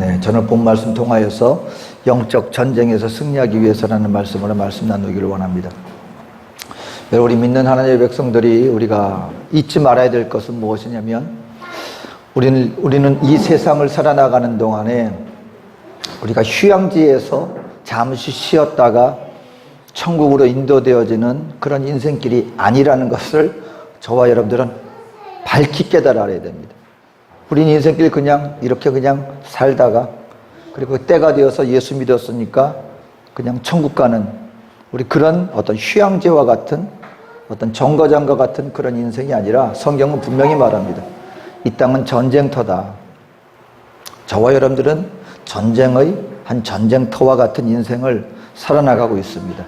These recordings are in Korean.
네, 저는 본 말씀 통하여서 영적 전쟁에서 승리하기 위해서라는 말씀으로 말씀 나누기를 원합니다. 우리 믿는 하나님의 백성들이 우리가 잊지 말아야 될 것은 무엇이냐면 우리는, 우리는 이 세상을 살아나가는 동안에 우리가 휴양지에서 잠시 쉬었다가 천국으로 인도되어지는 그런 인생길이 아니라는 것을 저와 여러분들은 밝히 깨달아야 됩니다. 우린 인생길 그냥 이렇게 그냥 살다가 그리고 때가 되어서 예수 믿었으니까 그냥 천국 가는 우리 그런 어떤 휴양지와 같은 어떤 정거장과 같은 그런 인생이 아니라 성경은 분명히 말합니다. 이 땅은 전쟁터다. 저와 여러분들은 전쟁의 한 전쟁터와 같은 인생을 살아나가고 있습니다.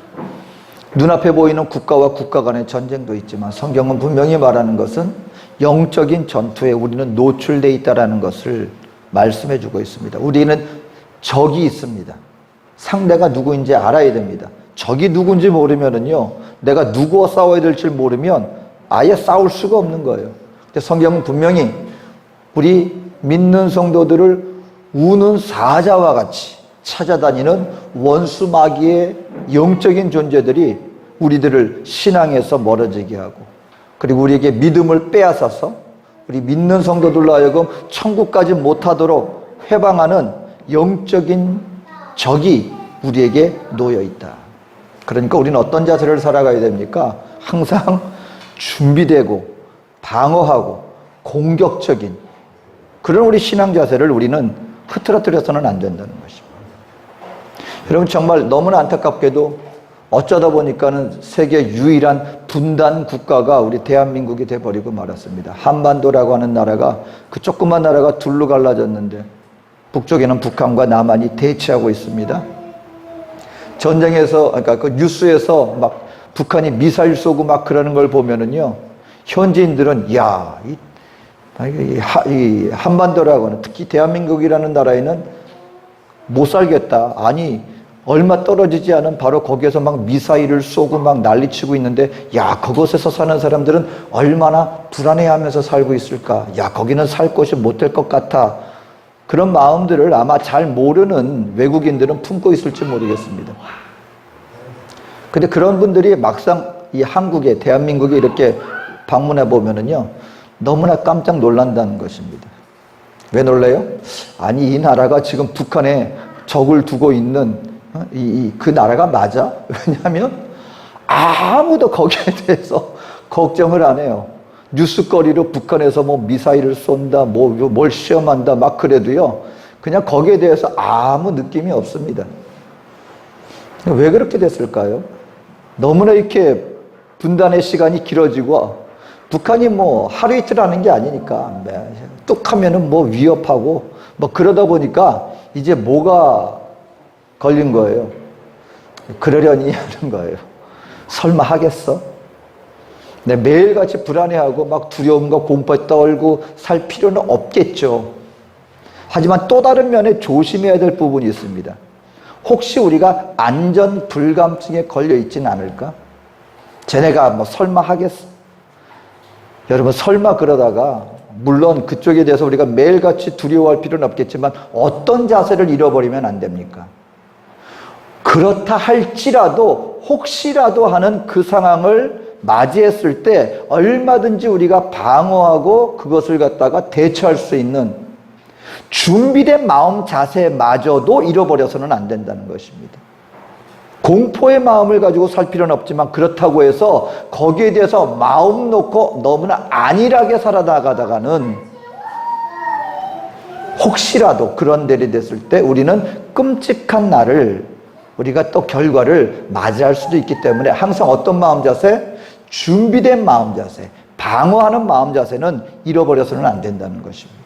눈앞에 보이는 국가와 국가 간의 전쟁도 있지만 성경은 분명히 말하는 것은 영적인 전투에 우리는 노출돼 있다라는 것을 말씀해 주고 있습니다. 우리는 적이 있습니다. 상대가 누구인지 알아야 됩니다. 적이 누군지 모르면은요, 내가 누구와 싸워야 될지 모르면 아예 싸울 수가 없는 거예요. 근데 성경은 분명히 우리 믿는 성도들을 우는 사자와 같이 찾아다니는 원수 마귀의 영적인 존재들이 우리들을 신앙에서 멀어지게 하고 그리고 우리에게 믿음을 빼앗아서 우리 믿는 성도들로 하여금 천국까지 못하도록 회방하는 영적인 적이 우리에게 놓여 있다. 그러니까 우리는 어떤 자세를 살아가야 됩니까? 항상 준비되고 방어하고 공격적인 그런 우리 신앙 자세를 우리는 흐트러뜨려서는 안 된다는 것입니다. 여러분 정말 너무나 안타깝게도 어쩌다 보니까는 세계 유일한 분단 국가가 우리 대한민국이 돼버리고 말았습니다. 한반도라고 하는 나라가 그 조그만 나라가 둘로 갈라졌는데 북쪽에는 북한과 남한이 대치하고 있습니다. 전쟁에서 그러니까 그 뉴스에서 막 북한이 미사일 쏘고 막 그러는 걸 보면은요 현지인들은 야, 이, 이, 이 한반도라고 하는 특히 대한민국이라는 나라에는 못 살겠다. 아니 얼마 떨어지지 않은 바로 거기에서 막 미사일을 쏘고 막 난리치고 있는데 야 그곳에서 사는 사람들은 얼마나 불안해하면서 살고 있을까 야 거기는 살 곳이 못 될 것 같아 그런 마음들을 아마 잘 모르는 외국인들은 품고 있을지 모르겠습니다 근데 그런 분들이 막상 이 한국에 대한민국에 이렇게 방문해 보면은요 너무나 깜짝 놀란다는 것입니다 왜 놀래요? 아니 이 나라가 지금 북한에 적을 두고 있는 어? 이, 이, 그 나라가 맞아? 왜냐하면 아무도 거기에 대해서 걱정을 안 해요. 뉴스거리로 북한에서 뭐 미사일을 쏜다, 뭐, 뭘 시험한다, 막 그래도요. 그냥 거기에 대해서 아무 느낌이 없습니다. 왜 그렇게 됐을까요? 너무나 이렇게 분단의 시간이 길어지고 북한이 뭐 하루 이틀 하는 게 아니니까 뚝 하면은 뭐 위협하고 뭐 그러다 보니까 이제 뭐가 걸린 거예요. 그러려니 하는 거예요. 설마 하겠어? 네, 매일같이 불안해하고 막 두려움과 공포에 떨고 살 필요는 없겠죠. 하지만 또 다른 면에 조심해야 될 부분이 있습니다. 혹시 우리가 안전 불감증에 걸려 있지는 않을까? 쟤네가 뭐 설마 하겠어? 여러분 설마 그러다가 물론 그쪽에 대해서 우리가 매일같이 두려워할 필요는 없겠지만 어떤 자세를 잃어버리면 안 됩니까? 그렇다 할지라도 혹시라도 하는 그 상황을 맞이했을 때 얼마든지 우리가 방어하고 그것을 갖다가 대처할 수 있는 준비된 마음 자세마저도 잃어버려서는 안 된다는 것입니다. 공포의 마음을 가지고 살 필요는 없지만 그렇다고 해서 거기에 대해서 마음 놓고 너무나 안일하게 살아나가다가는 혹시라도 그런 일이 됐을 때 우리는 끔찍한 날을 우리가 또 결과를 맞이할 수도 있기 때문에 항상 어떤 마음 자세? 준비된 마음 자세, 방어하는 마음 자세는 잃어버려서는 안 된다는 것입니다.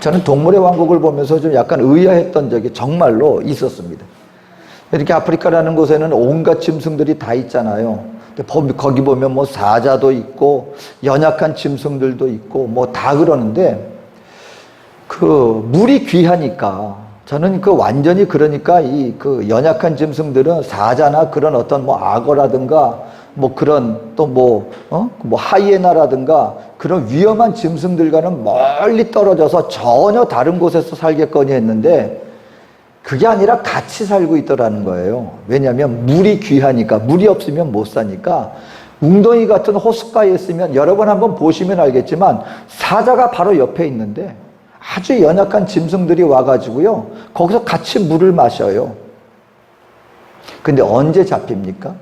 저는 동물의 왕국을 보면서 좀 약간 의아했던 적이 정말로 있었습니다. 이렇게 아프리카라는 곳에는 온갖 짐승들이 다 있잖아요. 거기 보면 뭐 사자도 있고 연약한 짐승들도 있고 뭐 다 그러는데 그 물이 귀하니까 저는 그 완전히 그러니까 이 그 연약한 짐승들은 사자나 그런 어떤 뭐 악어라든가 뭐 그런 또 뭐, 어? 뭐 하이에나라든가 그런 위험한 짐승들과는 멀리 떨어져서 전혀 다른 곳에서 살겠거니 했는데 그게 아니라 같이 살고 있더라는 거예요. 왜냐하면 물이 귀하니까, 물이 없으면 못 사니까, 웅덩이 같은 호숫가에 있으면 여러분 한번 보시면 알겠지만, 사자가 바로 옆에 있는데, 아주 연약한 짐승들이 와가지고요, 거기서 같이 물을 마셔요. 근데 언제 잡힙니까?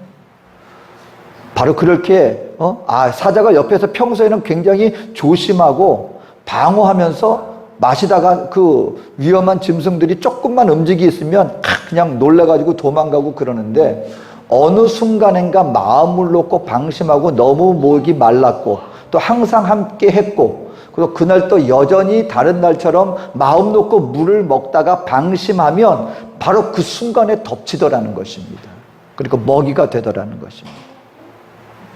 바로 그렇게, 어? 아, 사자가 옆에서 평소에는 굉장히 조심하고 방어하면서 마시다가 그 위험한 짐승들이 조금만 움직이 있으면 그냥 놀래가지고 도망가고 그러는데 어느 순간인가 마음을 놓고 방심하고 너무 목이 말랐고 또 항상 함께 했고 그리고 그날 또 여전히 다른 날처럼 마음 놓고 물을 먹다가 방심하면 바로 그 순간에 덮치더라는 것입니다. 그리고 먹이가 되더라는 것입니다.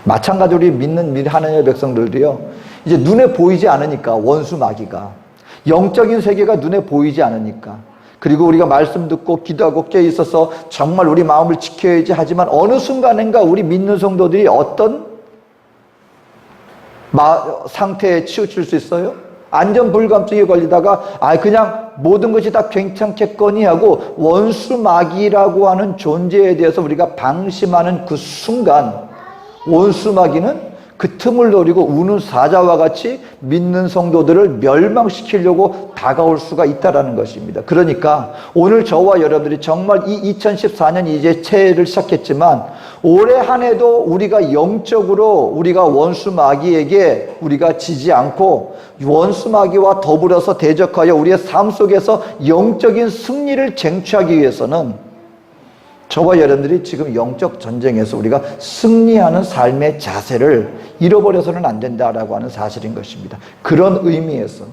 마찬가지로 우리 믿는 하나님의 백성들도요, 이제 눈에 보이지 않으니까, 원수 마귀가. 영적인 세계가 눈에 보이지 않으니까. 그리고 우리가 말씀 듣고 기도하고 깨 있어서 정말 우리 마음을 지켜야지 하지만 어느 순간인가 우리 믿는 성도들이 어떤 마, 상태에 치우칠 수 있어요? 안전 불감증에 걸리다가 아 그냥 모든 것이 다 괜찮겠거니 하고 원수 마귀라고 하는 존재에 대해서 우리가 방심하는 그 순간 원수 마귀는 그 틈을 노리고 우는 사자와 같이 믿는 성도들을 멸망시키려고 다가올 수가 있다라는 것입니다. 그러니까 오늘 저와 여러분들이 정말 이 2014년 이제 새해를 시작했지만 올해 한 해도 우리가 영적으로 우리가 원수 마귀에게 우리가 지지 않고 원수 마귀와 더불어서 대적하여 우리의 삶 속에서 영적인 승리를 쟁취하기 위해서는 저와 여러분들이 지금 영적 전쟁에서 우리가 승리하는 삶의 자세를 잃어버려서는 안 된다라고 하는 사실인 것입니다. 그런 의미에서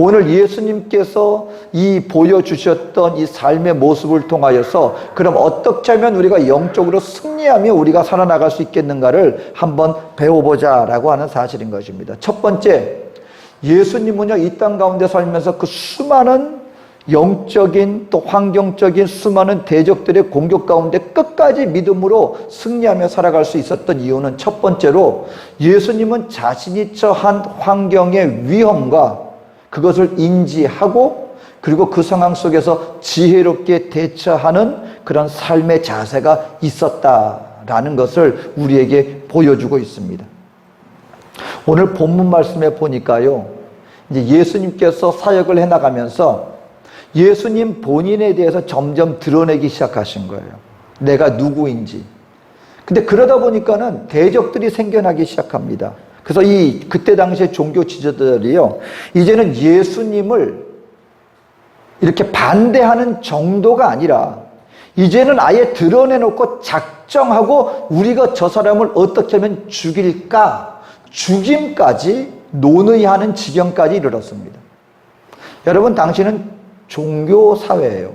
오늘 예수님께서 이 보여주셨던 이 삶의 모습을 통하여서 그럼 어떻게 하면 우리가 영적으로 승리하며 우리가 살아나갈 수 있겠는가를 한번 배워보자 라고 하는 사실인 것입니다. 첫 번째, 예수님은요, 이 땅 가운데 살면서 그 수많은 영적인 또 환경적인 수많은 대적들의 공격 가운데 끝까지 믿음으로 승리하며 살아갈 수 있었던 이유는 첫 번째로 예수님은 자신이 처한 환경의 위험과 그것을 인지하고 그리고 그 상황 속에서 지혜롭게 대처하는 그런 삶의 자세가 있었다라는 것을 우리에게 보여주고 있습니다. 오늘 본문 말씀에 보니까요. 이제 예수님께서 사역을 해 나가면서 예수님 본인에 대해서 점점 드러내기 시작하신 거예요. 내가 누구인지. 근데 그러다 보니까는 대적들이 생겨나기 시작합니다. 그래서 이 그때 당시에 종교 지도자들이요. 이제는 예수님을 이렇게 반대하는 정도가 아니라 이제는 아예 드러내놓고 작정하고 우리가 저 사람을 어떻게 하면 죽일까 죽임까지 논의하는 지경까지 이르렀습니다. 여러분 당신은 종교 사회예요.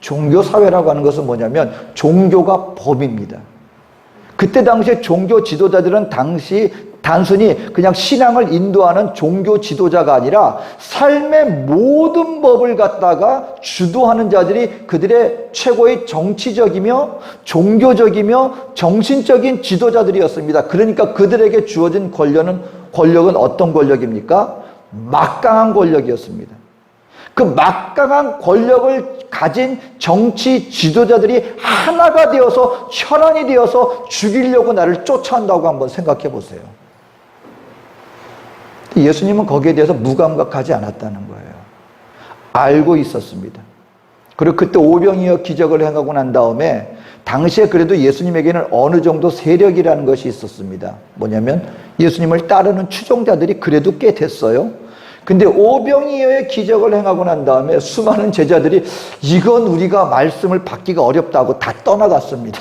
종교 사회라고 하는 것은 뭐냐면 종교가 법입니다. 그때 당시에 종교 지도자들은 당시 단순히 그냥 신앙을 인도하는 종교 지도자가 아니라 삶의 모든 법을 갖다가 주도하는 자들이 그들의 최고의 정치적이며 종교적이며 정신적인 지도자들이었습니다. 그러니까 그들에게 주어진 권력은 권력은 어떤 권력입니까? 막강한 권력이었습니다. 그 막강한 권력을 가진 정치 지도자들이 하나가 되어서 혈안이 되어서 죽이려고 나를 쫓아온다고 한번 생각해 보세요. 예수님은 거기에 대해서 무감각하지 않았다는 거예요. 알고 있었습니다. 그리고 그때 오병이어 기적을 행하고 난 다음에 당시에 그래도 예수님에게는 어느 정도 세력이라는 것이 있었습니다. 뭐냐면 예수님을 따르는 추종자들이 그래도 꽤 됐어요. 근데 오병이어의 기적을 행하고 난 다음에 수많은 제자들이 이건 우리가 말씀을 받기가 어렵다고 다 떠나갔습니다.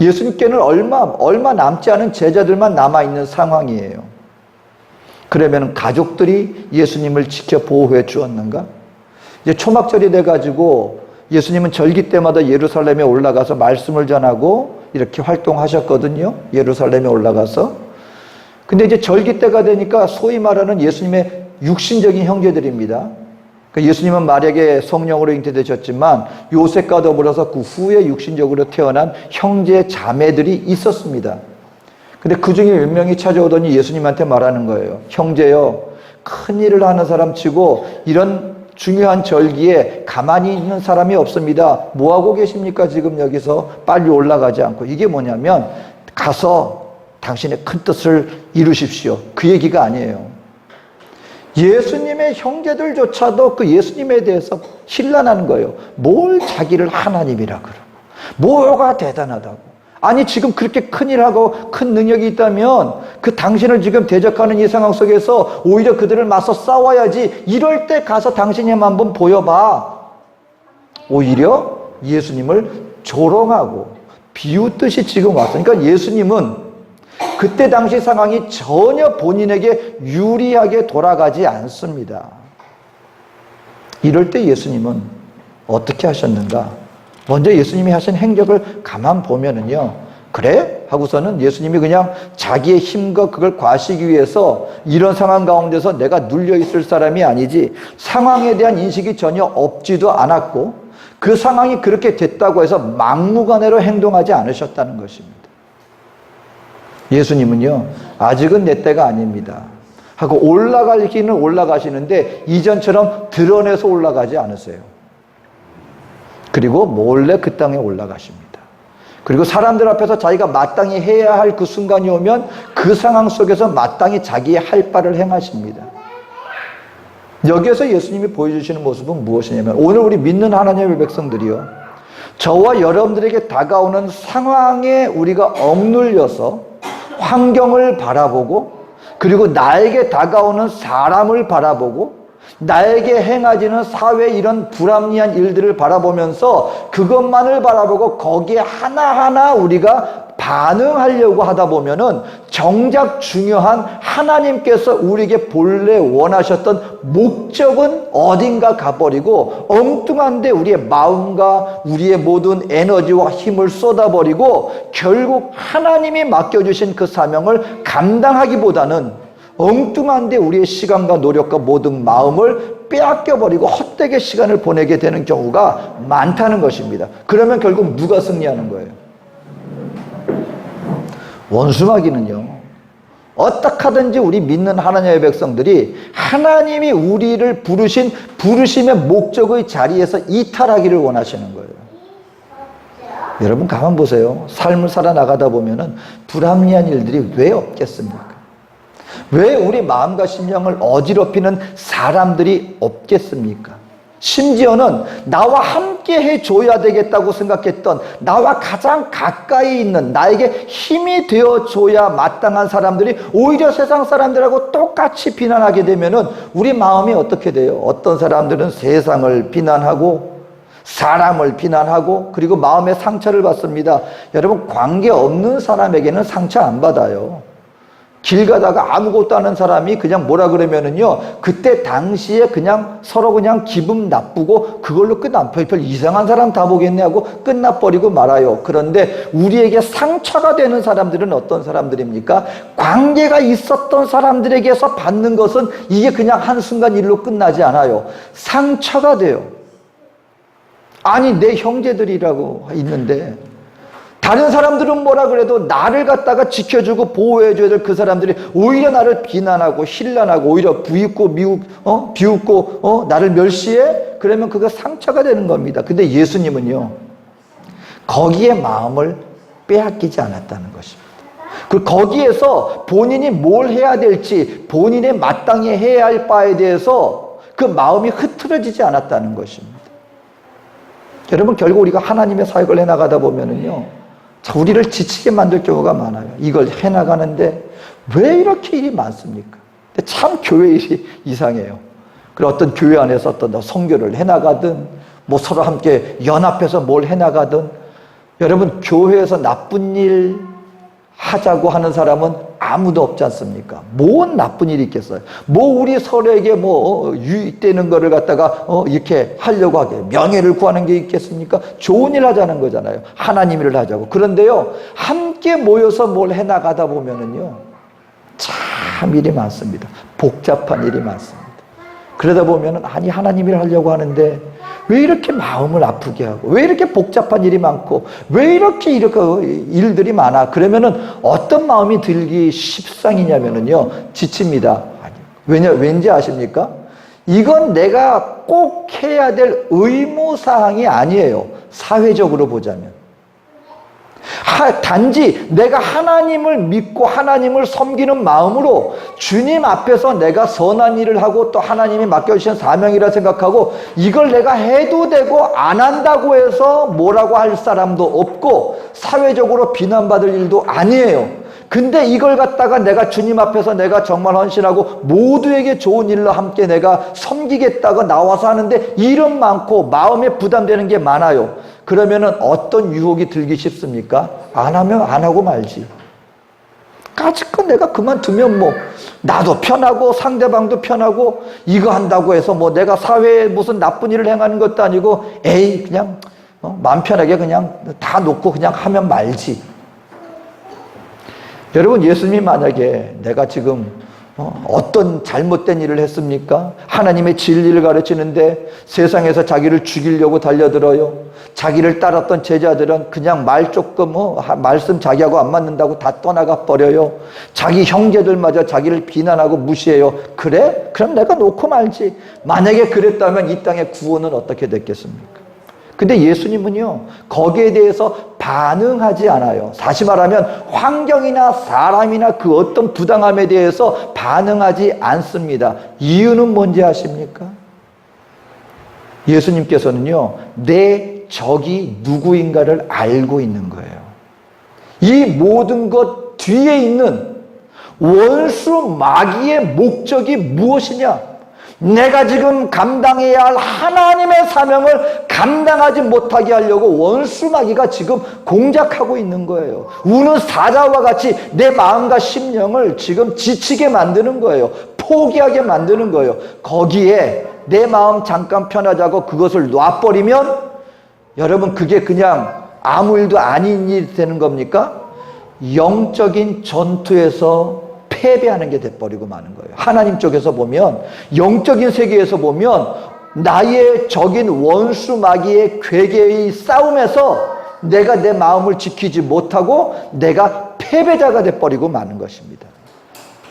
예수님께는 얼마, 얼마 남지 않은 제자들만 남아 있는 상황이에요. 그러면 가족들이 예수님을 지켜 보호해 주었는가? 이제 초막절이 돼 가지고 예수님은 절기 때마다 예루살렘에 올라가서 말씀을 전하고 이렇게 활동하셨거든요. 예루살렘에 올라가서. 근데 이제 절기 때가 되니까 소위 말하는 예수님의 육신적인 형제들입니다. 그러니까 예수님은 마리아에게 성령으로 잉태되셨지만 요셉과 더불어서 그 후에 육신적으로 태어난 형제 자매들이 있었습니다. 근데 그 중에 몇 명이 찾아오더니 예수님한테 말하는 거예요. 형제요, 큰 일을 하는 사람 치고 이런 중요한 절기에 가만히 있는 사람이 없습니다. 뭐 하고 계십니까? 지금 여기서 빨리 올라가지 않고. 이게 뭐냐면 가서 당신의 큰 뜻을 이루십시오. 그 얘기가 아니에요. 예수님의 형제들조차도 그 예수님에 대해서 신란하는 거예요. 뭘 자기를 하나님이라 그러고. 뭐가 대단하다고. 아니, 지금 그렇게 큰 일하고 큰 능력이 있다면 그 당신을 지금 대적하는 이 상황 속에서 오히려 그들을 맞서 싸워야지. 이럴 때 가서 당신이 한번 보여봐. 오히려 예수님을 조롱하고 비웃듯이 지금 왔으니까 예수님은 그때 당시 상황이 전혀 본인에게 유리하게 돌아가지 않습니다. 이럴 때 예수님은 어떻게 하셨는가? 먼저 예수님이 하신 행적을 가만 보면은요. 그래? 하고서는 예수님이 그냥 자기의 힘과 그걸 과시기 위해서 이런 상황 가운데서 내가 눌려 있을 사람이 아니지 상황에 대한 인식이 전혀 없지도 않았고 그 상황이 그렇게 됐다고 해서 막무가내로 행동하지 않으셨다는 것입니다. 예수님은요, 아직은 내 때가 아닙니다. 하고 올라갈 길은 올라가시는데 이전처럼 드러내서 올라가지 않으세요. 그리고 몰래 그 땅에 올라가십니다. 그리고 사람들 앞에서 자기가 마땅히 해야 할 그 순간이 오면 그 상황 속에서 마땅히 자기의 할 바를 행하십니다. 여기에서 예수님이 보여주시는 모습은 무엇이냐면 오늘 우리 믿는 하나님의 백성들이요. 저와 여러분들에게 다가오는 상황에 우리가 억눌려서 환경을 바라보고 그리고 나에게 다가오는 사람을 바라보고 나에게 행하지는 사회 이런 불합리한 일들을 바라보면서 그것만을 바라보고 거기에 하나하나 우리가 반응하려고 하다 보면은 정작 중요한 하나님께서 우리에게 본래 원하셨던 목적은 어딘가 가버리고 엉뚱한데 우리의 마음과 우리의 모든 에너지와 힘을 쏟아버리고 결국 하나님이 맡겨주신 그 사명을 감당하기보다는 엉뚱한데 우리의 시간과 노력과 모든 마음을 빼앗겨버리고 헛되게 시간을 보내게 되는 경우가 많다는 것입니다. 그러면 결국 누가 승리하는 거예요? 원수마귀는요. 어떻게 하든지 우리 믿는 하나님의 백성들이 하나님이 우리를 부르신 부르심의 목적의 자리에서 이탈하기를 원하시는 거예요. 여러분 가만 보세요. 삶을 살아나가다 보면은 불합리한 일들이 왜 없겠습니까? 왜 우리 마음과 심령을 어지럽히는 사람들이 없겠습니까? 심지어는 나와 함께 해줘야 되겠다고 생각했던 나와 가장 가까이 있는 나에게 힘이 되어줘야 마땅한 사람들이 오히려 세상 사람들하고 똑같이 비난하게 되면은 우리 마음이 어떻게 돼요? 어떤 사람들은 세상을 비난하고 사람을 비난하고 그리고 마음의 상처를 받습니다. 여러분 관계 없는 사람에게는 상처 안 받아요. 길 가다가 아무것도 아는 사람이 그냥 뭐라 그러면은요, 그때 당시에 그냥 서로 그냥 기분 나쁘고 그걸로 끝나. 별, 별 이상한 사람 다 보겠네 하고 끝나버리고 말아요. 그런데 우리에게 상처가 되는 사람들은 어떤 사람들입니까? 관계가 있었던 사람들에게서 받는 것은 이게 그냥 한순간 일로 끝나지 않아요. 상처가 돼요. 아니, 내 형제들이라고 있는데, 다른 사람들은 뭐라 그래도 나를 갖다가 지켜주고 보호해줘야 될 그 사람들이 오히려 나를 비난하고 신란하고 오히려 부익고 미웃, 어? 비웃고 어? 나를 멸시해? 그러면 그거 상처가 되는 겁니다. 근데 예수님은요 거기에 마음을 빼앗기지 않았다는 것입니다. 그 거기에서 본인이 뭘 해야 될지 본인의 마땅히 해야 할 바에 대해서 그 마음이 흐트러지지 않았다는 것입니다. 여러분 결국 우리가 하나님의 사역을 해나가다 보면은요 자, 우리를 지치게 만들 경우가 많아요. 이걸 해나가는데 왜 이렇게 일이 많습니까? 참 교회 일이 이상해요. 그리고 어떤 교회 안에서 어떤 성교를 해나가든 뭐 서로 함께 연합해서 뭘 해나가든 여러분 교회에서 나쁜 일 하자고 하는 사람은 아무도 없지 않습니까? 뭔 나쁜 일이 있겠어요? 뭐 우리 서로에게 뭐 유익되는 거를 갖다가 어 이렇게 하려고 하게 명예를 구하는 게 있겠습니까? 좋은 일 하자는 거잖아요. 하나님 일을 하자고. 그런데요, 함께 모여서 뭘 해 나가다 보면은요, 참 일이 많습니다. 복잡한 일이 많습니다. 그러다 보면 아니 하나님이 하려고 하는데 왜 이렇게 마음을 아프게 하고 왜 이렇게 복잡한 일이 많고 왜 이렇게 이렇게 일들이 많아? 그러면은 어떤 마음이 들기 십상이냐면은요 지칩니다. 왜냐 왠지 아십니까? 이건 내가 꼭 해야 될 의무 사항이 아니에요. 사회적으로 보자면 하, 단지 내가 하나님을 믿고 하나님을 섬기는 마음으로 주님 앞에서 내가 선한 일을 하고 또 하나님이 맡겨주신 사명이라 생각하고 이걸 내가 해도 되고 안 한다고 해서 뭐라고 할 사람도 없고 사회적으로 비난받을 일도 아니에요. 근데 이걸 갖다가 내가 주님 앞에서 내가 정말 헌신하고 모두에게 좋은 일로 함께 내가 섬기겠다고 나와서 하는데 일은 많고 마음에 부담되는 게 많아요. 그러면은 어떤 유혹이 들기 쉽습니까? 안 하면 안 하고 말지. 까짓거 내가 그만두면 뭐 나도 편하고 상대방도 편하고 이거 한다고 해서 뭐 내가 사회에 무슨 나쁜 일을 행하는 것도 아니고 에이 그냥 어, 마음 편하게 그냥 다 놓고 그냥 하면 말지. 여러분 예수님이 만약에 내가 지금 어, 어떤 잘못된 일을 했습니까? 하나님의 진리를 가르치는데 세상에서 자기를 죽이려고 달려들어요. 자기를 따랐던 제자들은 그냥 말 조금 어, 하- 말씀 자기하고 안 맞는다고 다 떠나가 버려요. 자기 형제들마저 자기를 비난하고 무시해요. 그래? 그럼 내가 놓고 말지. 만약에 그랬다면 이 땅의 구원은 어떻게 됐겠습니까? 근데 예수님은요, 거기에 대해서 반응하지 않아요. 다시 말하면 환경이나 사람이나 그 어떤 부당함에 대해서 반응하지 않습니다. 이유는 뭔지 아십니까? 예수님께서는요, 내 적이 누구인가를 알고 있는 거예요. 이 모든 것 뒤에 있는 원수 마귀의 목적이 무엇이냐? 내가 지금 감당해야 할 하나님의 사명을 감당하지 못하게 하려고 원수 마귀가 지금 공작하고 있는 거예요. 우는 사자와 같이 내 마음과 심령을 지금 지치게 만드는 거예요. 포기하게 만드는 거예요. 거기에 내 마음 잠깐 편하자고 그것을 놔버리면 여러분 그게 그냥 아무 일도 아닌 일이 되는 겁니까? 영적인 전투에서 패배하는 게 돼버리고 마는 거예요. 하나님 쪽에서 보면 영적인 세계에서 보면 나의 적인 원수 마귀의 괴계의 싸움에서 내가 내 마음을 지키지 못하고 내가 패배자가 돼버리고 마는 것입니다.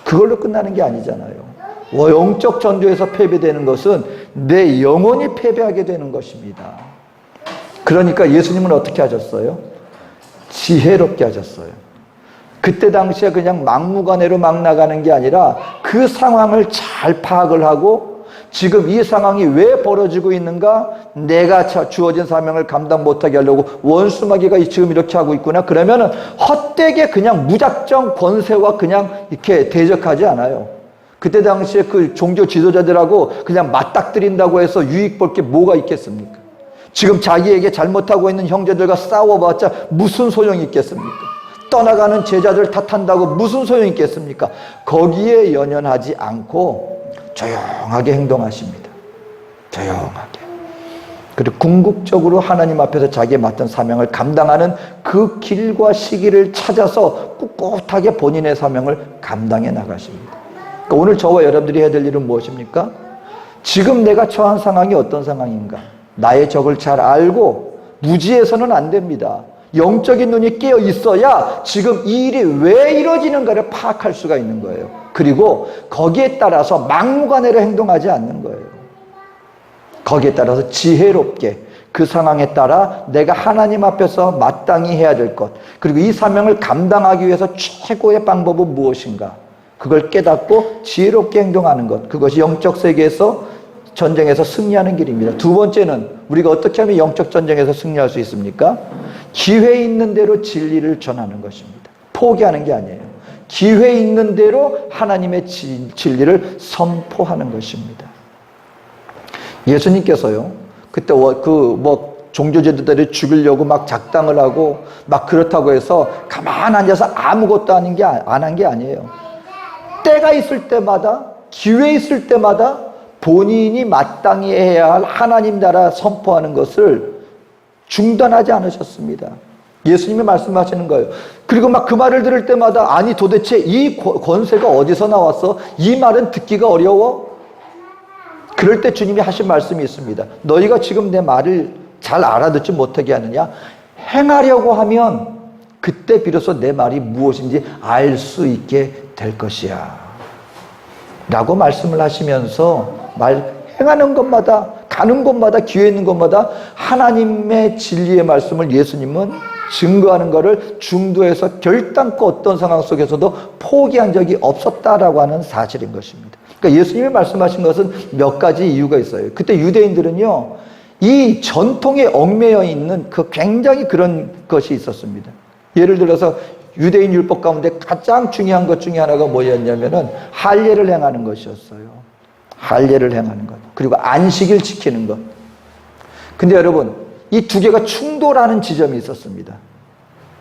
그걸로 끝나는 게 아니잖아요. 영적 전투에서 패배되는 것은 내 영혼이 패배하게 되는 것입니다. 그러니까 예수님은 어떻게 하셨어요? 지혜롭게 하셨어요. 그때 당시에 그냥 막무가내로 막 나가는 게 아니라 그 상황을 잘 파악을 하고 지금 이 상황이 왜 벌어지고 있는가? 내가 주어진 사명을 감당 못하게 하려고 원수마귀가 지금 이렇게 하고 있구나. 그러면은 헛되게 그냥 무작정 권세와 그냥 이렇게 대적하지 않아요. 그때 당시에 그 종교 지도자들하고 그냥 맞닥뜨린다고 해서 유익 볼 게 뭐가 있겠습니까? 지금 자기에게 잘못하고 있는 형제들과 싸워봤자 무슨 소용이 있겠습니까? 떠나가는 제자들 탓한다고 무슨 소용이 있겠습니까? 거기에 연연하지 않고 조용하게 행동하십니다. 조용하게. 그리고 궁극적으로 하나님 앞에서 자기의 맡은 사명을 감당하는 그 길과 시기를 찾아서 꿋꿋하게 본인의 사명을 감당해 나가십니다. 그러니까 오늘 저와 여러분들이 해야 될 일은 무엇입니까? 지금 내가 처한 상황이 어떤 상황인가? 나의 적을 잘 알고 무지해서는 안 됩니다. 영적인 눈이 깨어 있어야 지금 이 일이 왜 이루어지는가를 파악할 수가 있는 거예요. 그리고 거기에 따라서 막무가내로 행동하지 않는 거예요. 거기에 따라서 지혜롭게 그 상황에 따라 내가 하나님 앞에서 마땅히 해야 될 것, 그리고 이 사명을 감당하기 위해서 최고의 방법은 무엇인가? 그걸 깨닫고 지혜롭게 행동하는 것. 그것이 영적 세계에서 전쟁에서 승리하는 길입니다. 두 번째는 우리가 어떻게 하면 영적 전쟁에서 승리할 수 있습니까? 기회 있는 대로 진리를 전하는 것입니다. 포기하는 게 아니에요. 기회 있는 대로 하나님의 진, 진리를 선포하는 것입니다. 예수님께서요, 그때 그뭐 종교제도들이 죽이려고 막 작당을 하고 막 그렇다고 해서 가만 앉아서 아무것도 아닌 게 안 한 게 아니에요. 때가 있을 때마다 기회 있을 때마다 본인이 마땅히 해야 할 하나님 나라 선포하는 것을 중단하지 않으셨습니다. 예수님이 말씀하시는 거예요. 그리고 막 그 말을 들을 때마다 아니 도대체 이 권세가 어디서 나왔어? 이 말은 듣기가 어려워? 그럴 때 주님이 하신 말씀이 있습니다. 너희가 지금 내 말을 잘 알아듣지 못하게 하느냐? 행하려고 하면 그때 비로소 내 말이 무엇인지 알 수 있게 될 것이야. 라고 말씀을 하시면서 말 행하는 것마다 가는 곳마다 기회 있는 곳마다 하나님의 진리의 말씀을 예수님은 증거하는 것을 중도에서 결단코 어떤 상황 속에서도 포기한 적이 없었다라고 하는 사실인 것입니다. 그러니까 예수님이 말씀하신 것은 몇 가지 이유가 있어요. 그때 유대인들은요, 이 전통에 얽매여 있는 그 굉장히 그런 것이 있었습니다. 예를 들어서 유대인 율법 가운데 가장 중요한 것 중에 하나가 뭐였냐면은 할례를 행하는 것이었어요. 할례를 행하는 것. 그리고 안식일 지키는 것. 근데 여러분, 이 두 개가 충돌하는 지점이 있었습니다.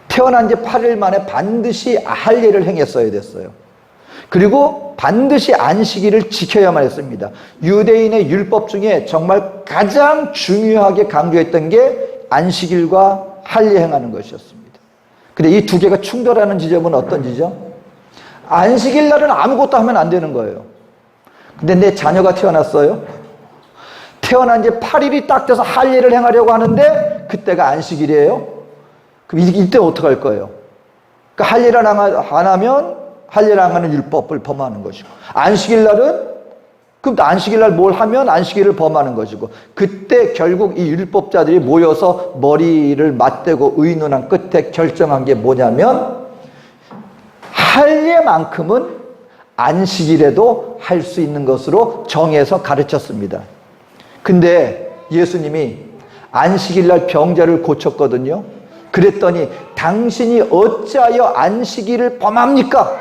태어난 지 8일 만에 반드시 할례를 행했어야 됐어요. 그리고 반드시 안식일을 지켜야만 했습니다. 유대인의 율법 중에 정말 가장 중요하게 강조했던 게 안식일과 할례 행하는 것이었습니다. 근데 이 두 개가 충돌하는 지점은 어떤 지점? 안식일 날은 아무것도 하면 안 되는 거예요. 근데 내 자녀가 태어났어요. 태어난 지 8일이 딱 돼서 할례를 행하려고 하는데 그때가 안식일이에요. 그럼 이- 이때 어떡할 거예요? 그러니까 할례를 안 하면 할례를 안 하는 율법을 범하는 것이고 안식일 날은 그럼 또 안식일 날 뭘 하면 안식일을 범하는 것이고 그때 결국 이 율법자들이 모여서 머리를 맞대고 의논한 끝에 결정한 게 뭐냐면 할례만큼은 안식일에도 할 수 있는 것으로 정해서 가르쳤습니다. 근데 예수님이 안식일 날 병자를 고쳤거든요. 그랬더니 당신이 어찌하여 안식일을 범합니까?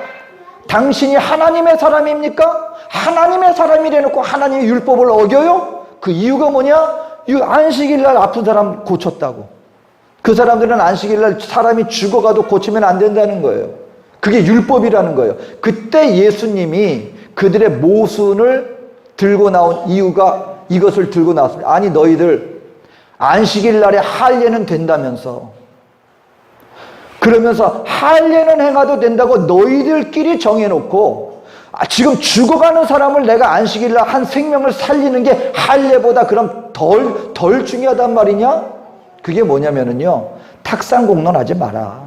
당신이 하나님의 사람입니까? 하나님의 사람이래 놓고 하나님의 율법을 어겨요? 그 이유가 뭐냐? 이 안식일 날 아픈 사람 고쳤다고. 그 사람들은 안식일 날 사람이 죽어가도 고치면 안 된다는 거예요. 그게 율법이라는 거예요. 그때 예수님이 그들의 모순을 들고 나온 이유가 이것을 들고 나왔습니다. 아니 너희들 안식일 날에 할례는 된다면서 그러면서 할례는 행해도 된다고 너희들끼리 정해놓고 아, 지금 죽어가는 사람을 내가 안식일 날 한 생명을 살리는 게 할례보다 그럼 덜, 덜 중요하단 말이냐? 그게 뭐냐면은요, 탁상공론하지 마라.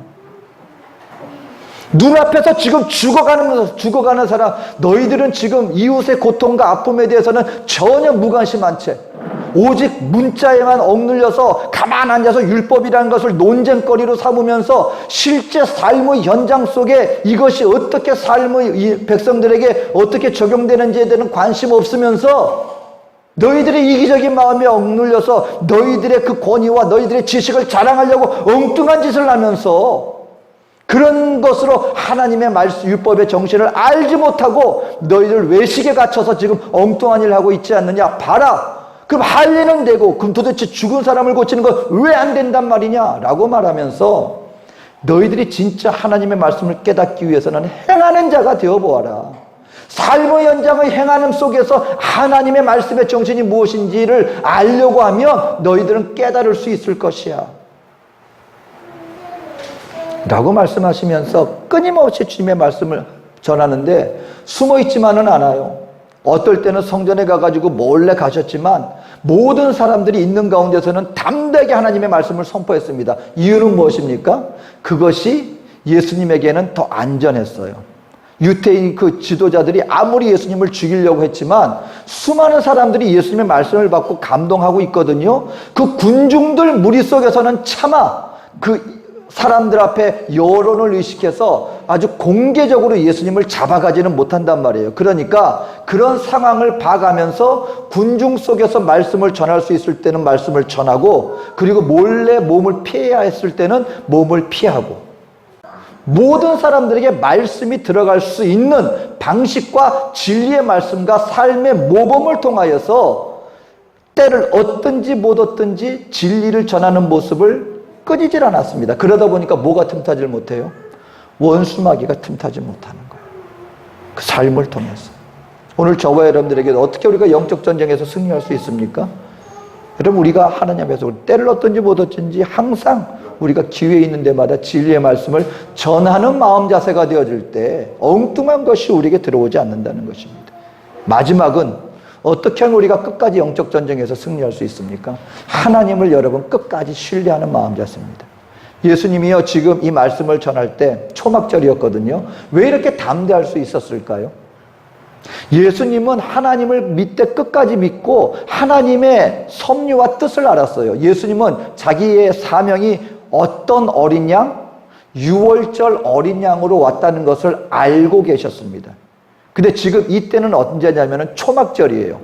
눈앞에서 지금 죽어가는, 죽어가는 사람, 너희들은 지금 이웃의 고통과 아픔에 대해서는 전혀 무관심한 채, 오직 문자에만 억눌려서 가만 앉아서 율법이라는 것을 논쟁거리로 삼으면서 실제 삶의 현장 속에 이것이 어떻게 삶의 이 백성들에게 어떻게 적용되는지에 대한 관심 없으면서 너희들의 이기적인 마음에 억눌려서 너희들의 그 권위와 너희들의 지식을 자랑하려고 엉뚱한 짓을 하면서 그런 것으로 하나님의 말씀, 율법의 정신을 알지 못하고 너희들 외식에 갇혀서 지금 엉뚱한 일을 하고 있지 않느냐? 봐라! 그럼 할례는 되고, 그럼 도대체 죽은 사람을 고치는 건 왜 안 된단 말이냐? 라고 말하면서 너희들이 진짜 하나님의 말씀을 깨닫기 위해서는 행하는 자가 되어보아라. 삶의 현장의 행하는 속에서 하나님의 말씀의 정신이 무엇인지를 알려고 하면 너희들은 깨달을 수 있을 것이야. 라고 말씀하시면서 끊임없이 주님의 말씀을 전하는데 숨어 있지만은 않아요. 어떨 때는 성전에 가가지고 몰래 가셨지만 모든 사람들이 있는 가운데서는 담대하게 하나님의 말씀을 선포했습니다. 이유는 무엇입니까? 그것이 예수님에게는 더 안전했어요. 유태인 그 지도자들이 아무리 예수님을 죽이려고 했지만 수많은 사람들이 예수님의 말씀을 받고 감동하고 있거든요. 그 군중들 무리 속에서는 차마 그 사람들 앞에 여론을 의식해서 아주 공개적으로 예수님을 잡아가지는 못한단 말이에요. 그러니까 그런 상황을 봐가면서 군중 속에서 말씀을 전할 수 있을 때는 말씀을 전하고 그리고 몰래 몸을 피해야 했을 때는 몸을 피하고 모든 사람들에게 말씀이 들어갈 수 있는 방식과 진리의 말씀과 삶의 모범을 통하여서 때를 얻든지 못 얻든지 진리를 전하는 모습을 끊이질 않았습니다. 그러다 보니까 뭐가 틈타질 못해요? 원수마귀가 틈타지 못하는 거예요. 그 삶을 통해서. 오늘 저와 여러분들에게 어떻게 우리가 영적 전쟁에서 승리할 수 있습니까? 여러분 우리가 하나님 앞에서 때를 얻든지 못 얻든지 항상 우리가 기회 있는 데마다 진리의 말씀을 전하는 마음 자세가 되어질 때 엉뚱한 것이 우리에게 들어오지 않는다는 것입니다. 마지막은 어떻게 하면 우리가 끝까지 영적 전쟁에서 승리할 수 있습니까? 하나님을 여러분 끝까지 신뢰하는 마음 자세입니다. 예수님이요, 지금 이 말씀을 전할 때 초막절이었거든요. 왜 이렇게 담대할 수 있었을까요? 예수님은 하나님을 밑에 끝까지 믿고 하나님의 섭리와 뜻을 알았어요. 예수님은 자기의 사명이 어떤 어린 양? 6월절 어린 양으로 왔다는 것을 알고 계셨습니다. 근데 지금 이때는 언제냐면 초막절이에요.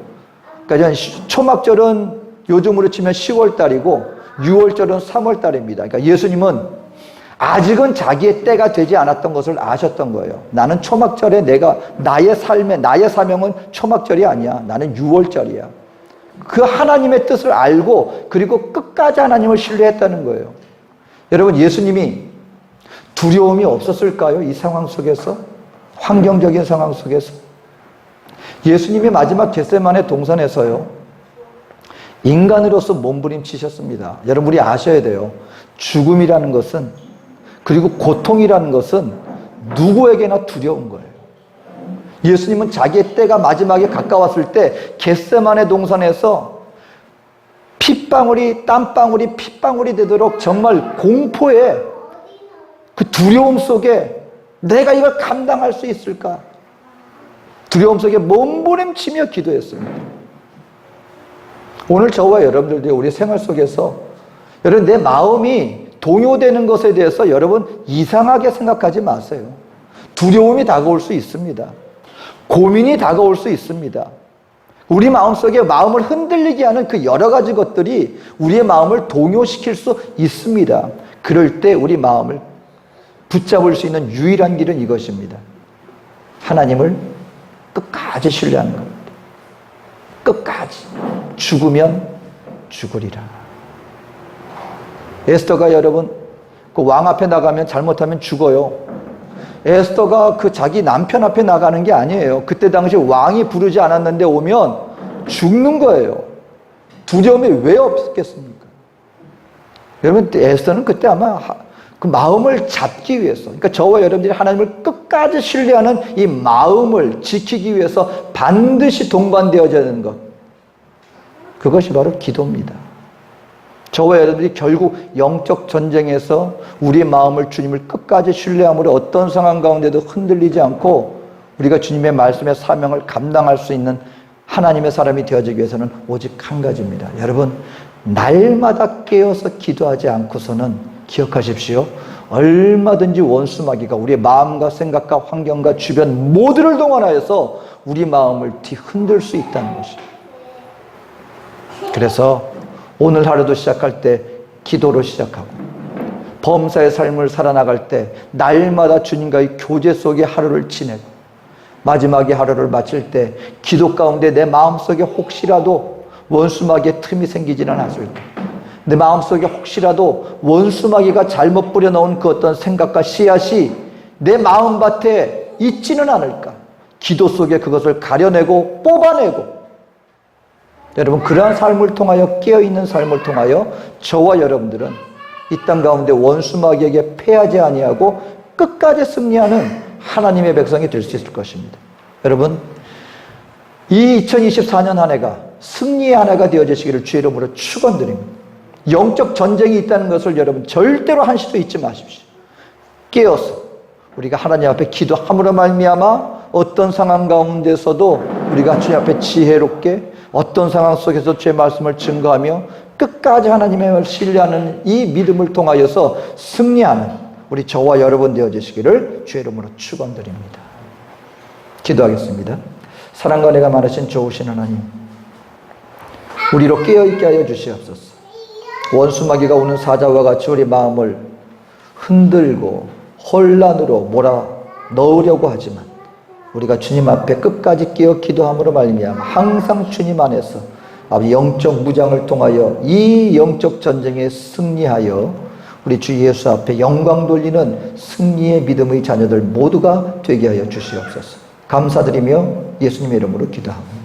그러니까 초막절은 요즘으로 치면 10월 달이고 6월절은 3월 달입니다. 그러니까 예수님은 아직은 자기의 때가 되지 않았던 것을 아셨던 거예요. 나는 초막절에 내가 나의 삶에 나의 사명은 초막절이 아니야. 나는 6월절이야. 그 하나님의 뜻을 알고 그리고 끝까지 하나님을 신뢰했다는 거예요. 여러분 예수님이 두려움이 없었을까요? 이 상황 속에서 환경적인 상황 속에서 예수님이 마지막 겟세만의 동산에서요. 인간으로서 몸부림치셨습니다. 여러분 우리 아셔야 돼요. 죽음이라는 것은 그리고 고통이라는 것은 누구에게나 두려운 거예요. 예수님은 자기의 때가 마지막에 가까웠을 때 겟세만의 동산에서 핏방울이 땀방울이 핏방울이 되도록 정말 공포에 그 두려움 속에 내가 이걸 감당할 수 있을까? 두려움 속에 몸부림치며 기도했습니다. 오늘 저와 여러분들도 우리 생활 속에서 여러분 내 마음이 동요되는 것에 대해서 여러분 이상하게 생각하지 마세요. 두려움이 다가올 수 있습니다. 고민이 다가올 수 있습니다. 우리 마음속에 마음을 흔들리게 하는 그 여러 가지 것들이 우리의 마음을 동요시킬 수 있습니다. 그럴 때 우리 마음을 붙잡을 수 있는 유일한 길은 이것입니다. 하나님을 끝까지 신뢰하는 겁니다. 끝까지. 죽으면 죽으리라. 에스더가 여러분, 그 왕 앞에 나가면 잘못하면 죽어요. 에스더가 그 자기 남편 앞에 나가는 게 아니에요. 그때 당시 왕이 부르지 않았는데 오면 죽는 거예요. 두려움이 왜 없겠습니까? 여러분, 에스더는 그때 아마 그 마음을 잡기 위해서, 그러니까 저와 여러분들이 하나님을 끝까지 신뢰하는 이 마음을 지키기 위해서 반드시 동반되어져야 하는 것. 그것이 바로 기도입니다. 저와 여러분들이 결국 영적 전쟁에서 우리의 마음을 주님을 끝까지 신뢰함으로 어떤 상황 가운데도 흔들리지 않고 우리가 주님의 말씀의 사명을 감당할 수 있는 하나님의 사람이 되어지기 위해서는 오직 한 가지입니다. 여러분, 날마다 깨어서 기도하지 않고서는 기억하십시오. 얼마든지 원수 마귀가 우리의 마음과 생각과 환경과 주변 모두를 동원하여서 우리 마음을 뒤흔들 수 있다는 것입니다. 그래서 오늘 하루도 시작할 때 기도로 시작하고 범사의 삶을 살아나갈 때 날마다 주님과의 교제 속에 하루를 지내고 마지막에 하루를 마칠 때 기도 가운데 내 마음속에 혹시라도 원수마귀의 틈이 생기지는 않았을까 내 마음속에 혹시라도 원수마귀가 잘못 뿌려놓은 그 어떤 생각과 씨앗이 내 마음밭에 있지는 않을까 기도 속에 그것을 가려내고 뽑아내고 여러분 그러한 삶을 통하여 깨어있는 삶을 통하여 저와 여러분들은 이 땅 가운데 원수마귀에게 패하지 아니하고 끝까지 승리하는 하나님의 백성이 될 수 있을 것입니다. 여러분 이 2024년 한 해가 승리의 한 해가 되어지시기를 주의 이름으로 축원드립니다. 영적 전쟁이 있다는 것을 여러분 절대로 한시도 잊지 마십시오. 깨어서 우리가 하나님 앞에 기도함으로 말미암아 어떤 상황 가운데서도 우리가 주님 앞에 지혜롭게 어떤 상황 속에서 주의 말씀을 증거하며 끝까지 하나님의 신뢰하는 이 믿음을 통하여서 승리하는 우리 저와 여러분 되어주시기를 주의 이름으로 축원드립니다. 기도하겠습니다. 사랑과 내가 많으신 좋으신 하나님 우리로 깨어있게 하여 주시옵소서 원수마귀가 오는 사자와 같이 우리 마음을 흔들고 혼란으로 몰아 넣으려고 하지만 우리가 주님 앞에 끝까지 끼어 기도함으로 말미암아 항상 주님 안에서 영적 무장을 통하여 이 영적 전쟁에 승리하여 우리 주 예수 앞에 영광 돌리는 승리의 믿음의 자녀들 모두가 되게 하여 주시옵소서. 감사드리며 예수님의 이름으로 기도합니다.